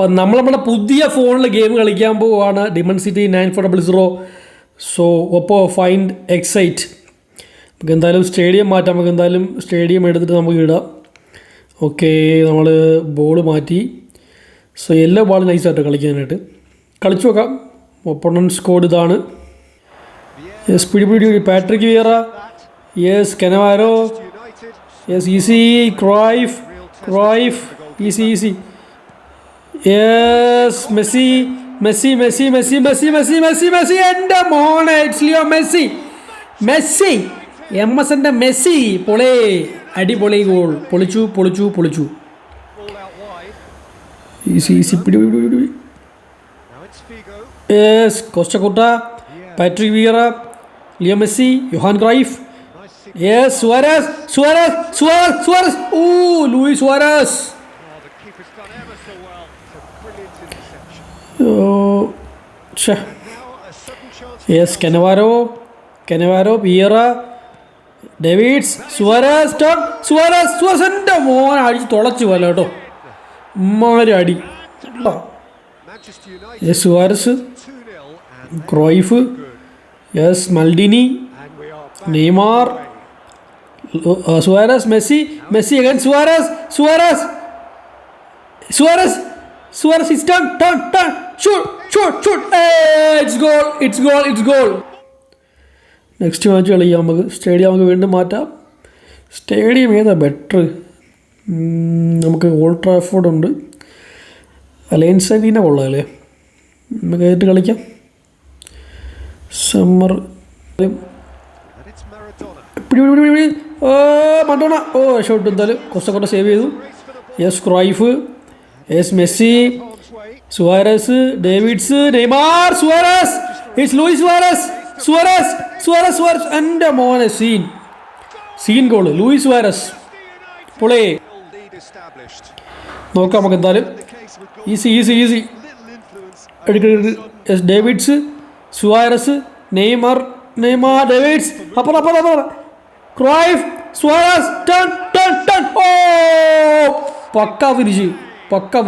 അപ്പം നമ്മൾ നമ്മുടെ പുതിയ ഫോണിൽ ഗെയിം കളിക്കാൻ പോവുകയാണ് demon city nine four double zero so Oppo Find X eight നമുക്ക് എന്തായാലും സ്റ്റേഡിയം മാറ്റാം. നമുക്ക് എന്തായാലും സ്റ്റേഡിയം എടുത്തിട്ട് നമുക്ക് ഇടാം. ഓക്കെ നമ്മൾ ബോൾ മാറ്റി. സോ എല്ലാ ബോൾ നൈസായിട്ട് കളിക്കാനായിട്ട്. കളിച്ചു നോക്കാം. ഒപ്പണൻസ് സ്കോഡ് ഇതാണ്. യെസ് പിടി പിടി. Patrick Vieira yes Cannavaro yes easy Cruyff Cruyff easy easy yes Messi Messi Messi Messi Messi Messi Messi Messi എന്റെ മോനെ it's Leo Messi. Messi M S എന്റെ മെസ്സി പൊളേ അടിപൊളി ഗോൾ പൊളിച്ചു പൊളിച്ചു പൊളിച്ചു. ഈസി ഈസി പിടി yes Costacurta Patrick Vieira Leo Messi Johan Cruyff. Yes Suarez Suarez Suarez Suarez. Oh Luis Suarez. Yes Cannavaro Cannavaro Vieira Davids Suarez turn Suarez എന്റെ മോൻ അടിച്ച് തുളച്ചു പോലെ കേട്ടോ. ഉമ്മാരി അടി. Yes Suarez Cruyff yes Maldini Neymar Suarez Messi Messi again Suarez Suarez Suarez Suarez is turn turn shoot shoot shoot it's goal it's goal it's goal next match കളിക്കാം നമുക്ക് സ്റ്റേഡിയം നമുക്ക് വീണ്ടും മാറ്റാം. സ്റ്റേഡിയം ഏതാ ബെറ്റർ നമുക്ക് Old Trafford ഉണ്ട്. Allianz Arena കൊള്ളാമല്ലേ നമുക്ക് ആയിട്ട് കളിക്കാം? സമ്മർ മണ്ടോണ. ഓ ഷോട്ട് എന്തായാലും കുറച്ചൊക്കെ സേവ് ചെയ്തു. Yes Cruyff yes Messi Suarez Davids Neymar Suarez it's Luis Suarez Suarez Suarez Suarez എന്റെ മോനെ scene scene goal Luis Suarez പൊളേ നോക്കാം നമുക്ക് എന്തായാലും. ഈസി ഈസി ഈസി എടുക്ക് yes Davids Suarez Neymar Neymar Davids അപ്പുറം അപ്പുറം അപ്പുറം Cruyff Suarez ton ton ton ഓ പക്ക ഫിനിഷ് पक्का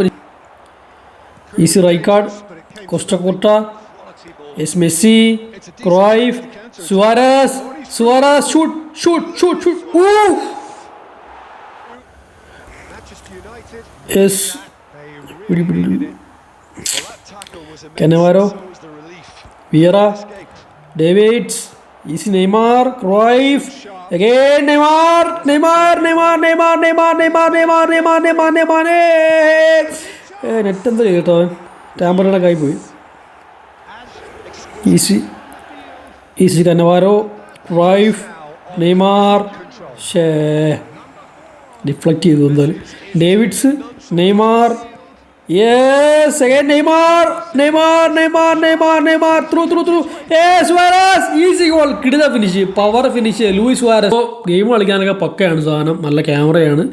इसी राइकार्ड, कोस्टाकोटा इस Messi Cruyff Suarez Suarez shoot shoot shoot shoot S इस Cannavaro, Vieira, Davids easy Neymar Cruyff Neymar Neymar Neymar Neymar Neymar Neymar Neymar Neymar Neymar Neymar ഏ net എന്താ കേട്ടോ ടാമ്പറുടെ കൈ പോയി easy easy Cannavaro Cruyff Neymar ഷേ deflect ചെയ്തു എന്തായാലും Davids Neymar yes again Neymar, Neymar, Neymar, Neymar, Neymar, through, through, through. ഏ Suarez, easy goal കിടുത finish power finish Luis Suarez game കളിക്കാനൊക്കെ പക്കയാണ് സാധനം. നല്ല ക്യാമറയാണ്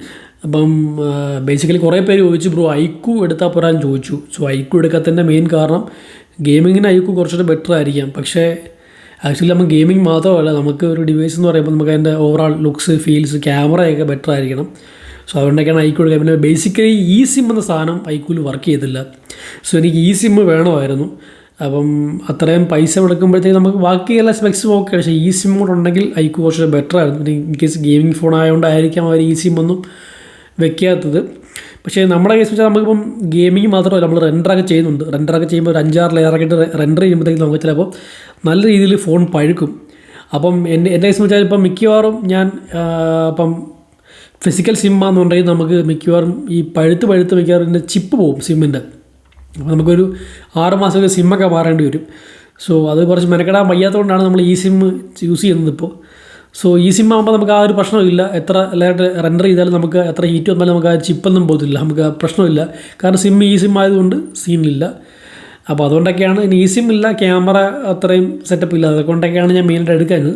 അപ്പം ബേസിക്കലി കുറേ പേര് ചോദിച്ചു ബ്രോ ഐക്കു എടുത്താൽ പോരാൻ ചോദിച്ചു. സോ ഐക്കു എടുക്കാത്തതിന്റെ മെയിൻ കാരണം ഗെയിമിങ്ങിന് ഐക്കു കുറച്ചുകൂടെ ബെറ്റർ ആയിരിക്കാം. പക്ഷേ ആക്ച്വലി നമ്മൾ ഗെയിമിംഗ് മാത്രമല്ല നമുക്ക് ഒരു ഡിവൈസ് എന്ന് പറയുമ്പോൾ നമുക്ക് അതിന്റെ ഓവറോൾ ലുക്സ് ഫീൽസ് ക്യാമറയൊക്കെ ബെറ്റർ ആയിരിക്കണം. സോ അതുകൊണ്ടൊക്കെയാണ് ഐക്യൂടെ പിന്നെ ബേസിക്കലി ഈ സിം എന്ന സാധനം ഐക്യൂൽ വർക്ക് ചെയ്തില്ല. സോ എനിക്ക് ഈ സിം വേണമായിരുന്നു. അപ്പം അത്രയും പൈസ മുടക്കുമ്പോഴത്തേക്ക് നമുക്ക് ബാക്കി എല്ലാ സ്പെക്സും ഓക്കെ പക്ഷേ ഈ സിം കൂടെ ഉണ്ടെങ്കിൽ ഐക്കു കുറച്ച് ബെറ്റർ ആയിരുന്നു. ഇൻ കേസ് ഗെയിമിംഗ് ഫോൺ ആയതുകൊണ്ടായിരിക്കാം അവർ ഈ സിം ഒന്നും വെക്കാത്തത്. പക്ഷേ നമ്മുടെ കേസ് വെച്ചാൽ നമുക്കിപ്പം ഗെയിമിംഗ് മാത്രമല്ല നമ്മൾ റെൻഡറൊക്കെ ചെയ്യുന്നുണ്ട്. റെൻഡറൊക്കെ ചെയ്യുമ്പോൾ ഒരു അഞ്ചാറ് ലെയറൊക്കെ ഇട്ട് റെൻഡർ ചെയ്യുമ്പോഴത്തേക്ക് നമുക്ക് ചിലപ്പോൾ നല്ല രീതിയിൽ ഫോൺ പഴുക്കും. അപ്പം എന്റെ എന്റെ കേസ് വെച്ചാൽ ഇപ്പം മിക്കവാറും ഞാൻ ഇപ്പം ഫിസിക്കൽ സിമ്മാന്ന് പറഞ്ഞാൽ നമുക്ക് മിക്കവാറും ഈ പഴുത്ത് പഴുത്ത് മിക്കവാറും ഇതിന്റെ ചിപ്പ് പോകും സിമ്മിന്റെ അപ്പോൾ നമുക്കൊരു ആറ് ഒരു സിമ്മൊക്കെ മാറേണ്ടി വരും. സോ അത് കുറച്ച് മെനക്കെടാൻ വയ്യാത്തതുകൊണ്ടാണ് നമ്മൾ ഈ സിമ്മ് യൂസ് ചെയ്യുന്നത് ഇപ്പോൾ സോ ഈ സിം ആകുമ്പോൾ നമുക്ക് ആ ഒരു പ്രശ്നമില്ല. എത്ര അല്ലാണ്ട് റെൻഡർ ചെയ്താലും നമുക്ക് എത്ര ഹീറ്റ് വന്നാലും നമുക്ക് ആ ചിപ്പൊന്നും പോകത്തില്ല. നമുക്ക് ആ പ്രശ്നമില്ല. കാരണം സിം ഈ സിം ആയതുകൊണ്ട് സീനില്ല അപ്പോൾ അതുകൊണ്ടൊക്കെയാണ് ഇനി ഈ സിം ഇല്ല ക്യാമറ അത്രയും സെറ്റപ്പ് ഇല്ല. അതുകൊണ്ടൊക്കെയാണ് ഞാൻ മെയിനായിട്ട് എടുക്കുന്നത്.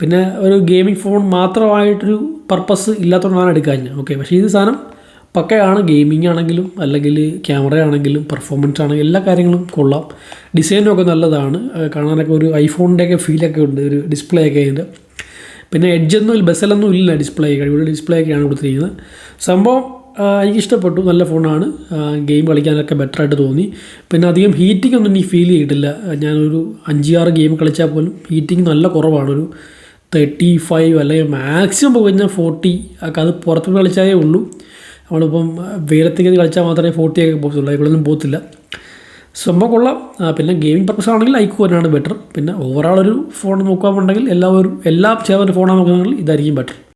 പിന്നെ ഒരു ഗെയിമിംഗ് ഫോൺ മാത്രമായിട്ടൊരു പർപ്പസ് ഇല്ലാത്തതുകൊണ്ടാണ് എടുക്കാഞ്ഞത്. ഓക്കെ പക്ഷേ ഇത് സാധനം പക്കയാണ് ഗെയിമിംഗ് ആണെങ്കിലും അല്ലെങ്കിൽ ക്യാമറ ആണെങ്കിലും പെർഫോമൻസ് ആണെങ്കിലും എല്ലാ കാര്യങ്ങളും കൊള്ളാം. ഡിസൈനും ഒക്കെ നല്ലതാണ്. കാണാനൊക്കെ ഒരു ഐഫോണിന്റെയൊക്കെ ഫീലൊക്കെ ഉണ്ട് ഒരു ഡിസ്പ്ലേ ഒക്കെ അതിന്റെ പിന്നെ എഡ്ജൊന്നും ബസ്സലൊന്നും ഇല്ല ഡിസ്പ്ലേ കഴിവുള്ള ഡിസ്പ്ലേ ഒക്കെയാണ് കൊടുത്തിരിക്കുന്നത്. സംഭവം എനിക്കിഷ്ടപ്പെട്ടു. നല്ല ഫോണാണ് ഗെയിം കളിക്കാനൊക്കെ ബെറ്റർ ആയിട്ട് തോന്നി. പിന്നെ അധികം ഹീറ്റിംഗ് ഒന്നും എനിക്ക് ഫീൽ ചെയ്തിട്ടില്ല. ഞാനൊരു അഞ്ച് ആറ് ഗെയിം കളിച്ചാൽ പോലും ഹീറ്റിംഗ് നല്ല കുറവാണ്. ഒരു തേർട്ടി ഫൈവ് അല്ലെങ്കിൽ മാക്സിമം പോയി കഴിഞ്ഞാൽ ഫോർട്ടി ഒക്കെ അത് പുറത്ത് കളിച്ചാലേ ഉള്ളൂ. നമ്മളിപ്പം വെയിലത്തേക്ക് കളിച്ചാൽ മാത്രമേ ഫോർട്ടി ഒക്കെ പോകത്തുള്ളൂ. ഇവിടെയൊന്നും പോകത്തില്ല. സംഭവം കൊള്ളാം. പിന്നെ ഗെയിമിംഗ് പർപ്പസ് ആണെങ്കിൽ ഐക്കു തന്നെയാണ് ബെറ്റർ പിന്നെ ഓവറോൾ ഒരു ഫോൺ നോക്കുകയാണെന്നുണ്ടെങ്കിൽ എല്ലാവരും എല്ലാം ചേർന്ന ഫോണാണ് നോക്കുകയാണെങ്കിൽ ഇതായിരിക്കും ബെറ്റർ